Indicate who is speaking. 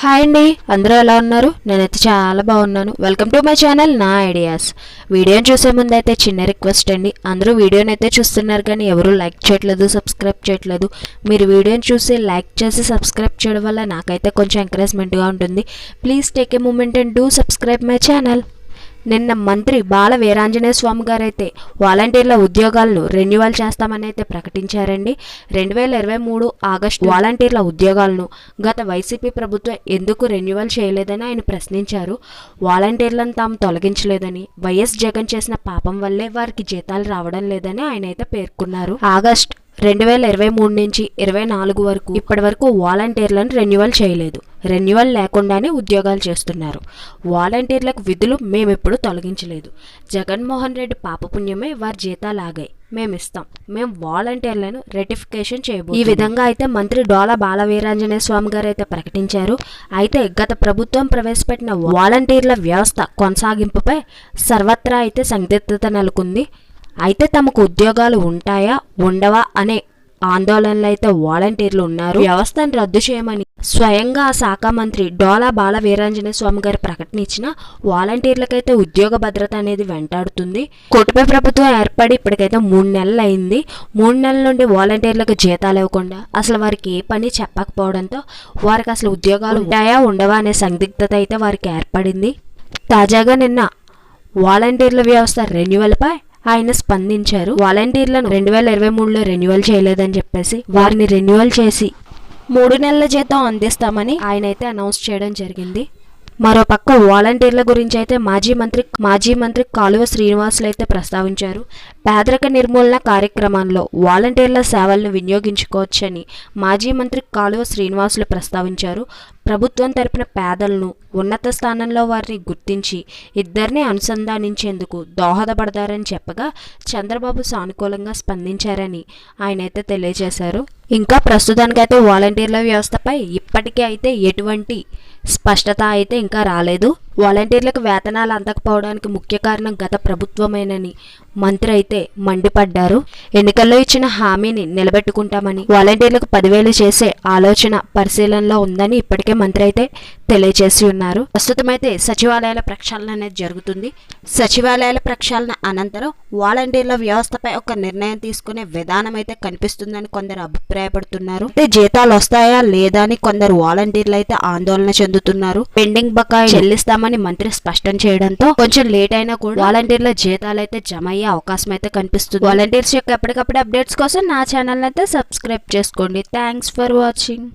Speaker 1: Hi అండి అందరూ ఎలా ఉన్నారు? నేనైతే చాలా బాగున్నాను. వెల్కమ్ టు మై ఛానల్ నా ఐడియాస్ వీడియోని చూసే ముందు అయితే చిన్న రిక్వెస్ట్ అండి. అందరూ వీడియోని అయితే చూస్తున్నారు కానీ ఎవరు లైక్ చేయట్లేదు సబ్స్క్రైబ్ చేయట్లేదు. మీరు వీడియోని చూసి లైక్ చేసి సబ్స్క్రైబ్ చేయడం వల్ల నాకైతే కొంచెం ఎంకరేజ్మెంట్గా ఉంటుంది. Please take a moment and do subscribe my channel నిన్న మంత్రి బాల వీరాంజనేయ స్వామి గారైతే వాలంటీర్ల ఉద్యోగాలను రెన్యువల్ చేస్తామని అయితే ప్రకటించారండి. రెండు వేల ఇరవై మూడు ఆగస్టు వాలంటీర్ల ఉద్యోగాలను గత వైసీపీ ప్రభుత్వం ఎందుకు రెన్యువల్ చేయలేదని ఆయన ప్రశ్నించారు. వాలంటీర్లను తాము తొలగించలేదని వైఎస్ జగన్ చేసిన పాపం వల్లే వారికి జీతాలు రావడం లేదని ఆయన అయితే పేర్కొన్నారు. ఆగస్ట్ రెండు వేల ఇరవై మూడు నుంచి ఇరవై నాలుగు వరకు ఇప్పటి వరకు వాలంటీర్లను రెన్యువల్ చేయలేదు. రెన్యువల్ లేకుండానే ఉద్యోగాలు చేస్తున్నారు. వాలంటీర్లకు విధులు మేమెప్పుడు తొలగించలేదు. జగన్మోహన్ రెడ్డి పాపపుణ్యమే వారి జీతాలు ఆగాయి మేము మేము వాలంటీర్లను రెటిఫికేషన్ చేయబో ఈ విధంగా అయితే మంత్రి డోలా బాలవీరాంజనేయ స్వామి గారు అయితే ప్రకటించారు. అయితే గత ప్రభుత్వం ప్రవేశపెట్టిన వాలంటీర్ల వ్యవస్థ కొనసాగింపుపై సర్వత్రా అయితే సందిగ్ధత నెలకొంది. అయితే తమకు ఉద్యోగాలు ఉంటాయా ఉండవా అనే ఆందోళనలో అయితే వాలంటీర్లు ఉన్నారు. వ్యవస్థను రద్దు చేయమని స్వయంగా శాఖ మంత్రి డోలా బాల వీరాంజనే స్వామి గారు ప్రకటన ఇచ్చిన వాలంటీర్లకైతే ఉద్యోగ భద్రత అనేది వెంటాడుతుంది. కుటుంబ ప్రభుత్వం ఏర్పడి ఇప్పటికైతే మూడు నెలలు అయింది. మూడు నెలల నుండి వాలంటీర్లకు జీతాలు ఇవ్వకుండా అసలు వారికి ఏ పని చెప్పకపోవడంతో వారికి అసలు ఉద్యోగాలు ఉంటాయా ఉండవా అనే సందిగ్ధత అయితే వారికి ఏర్పడింది. తాజాగా నిన్న వాలంటీర్ల వ్యవస్థ రెన్యువల్పై ఆయన స్పందించారు. వాలంటీర్లను రెండు వేల ఇరవై మూడులో రెన్యువల్ చేయలేదని చెప్పేసి వారిని రెన్యువల్ చేసి మూడు నెలల జీతం అందిస్తామని ఆయన అయితే అనౌన్స్ చేయడం జరిగింది. మరోపక్క వాలంటీర్ల గురించి అయితే మాజీ మంత్రి మాజీ మంత్రి కాలువ శ్రీనివాసులు అయితే ప్రస్తావించారు. పేదరిక నిర్మూలన కార్యక్రమంలో వాలంటీర్ల సేవలను వినియోగించుకోవచ్చని మాజీ మంత్రి కాలువ శ్రీనివాసులు ప్రస్తావించారు. ప్రభుత్వం తరపున పేదలను ఉన్నత స్థానంలో వారిని గుర్తించి ఇద్దరిని అనుసంధానించేందుకు దోహదపడతారని చెప్పగా చంద్రబాబు సానుకూలంగా స్పందించారని ఆయన అయితే తెలియజేశారు. ఇంకా ప్రస్తుతానికైతే వాలంటీర్ల వ్యవస్థపై ఇప్పటికే అయితే ఎటువంటి స్పష్టత అయితే ఇంకా రాలేదు. వాలంటీర్లకు వేతనాలు అందకపోవడానికి ముఖ్య కారణం గత ప్రభుత్వమేనని మంత్రి అయితే మండిపడ్డారు. ఎన్నికల్లో ఇచ్చిన హామీని నిలబెట్టుకుంటామని వాలంటీర్లకు పదివేలు చేసే ఆలోచన పరిశీలనలో ఉందని ఇప్పటికే మంత్రి అయితే తెలియజేసి ఉన్నారు. ప్రస్తుతం అయితే సచివాలయాల ప్రక్షాళన అనేది జరుగుతుంది. సచివాలయాల ప్రక్షాళన అనంతరం వాలంటీర్ల వ్యవస్థపై ఒక నిర్ణయం తీసుకునే విధానం అయితే కనిపిస్తుందని కొందరు అభిప్రాయం అభిప్రాయపడుతున్నారు. అయితే జీతాలు వస్తాయా లేదా అని కొందరు వాలంటీర్లు అయితే ఆందోళన చెందుతున్నారు. పెండింగ్ బకాయి చెల్లిస్తామని మంత్రి స్పష్టం చేయడంతో కొంచెం లేట్ అయినా కూడా వాలంటీర్ల జీతాలు అయితే జమ అయ్యే అవకాశం అయితే కనిపిస్తుంది. వాలంటీర్స్ యొక్క ఎప్పటికప్పుడు అప్డేట్స్ కోసం నా ఛానల్ అయితే సబ్స్క్రైబ్ చేసుకోండి. Thanks for watching.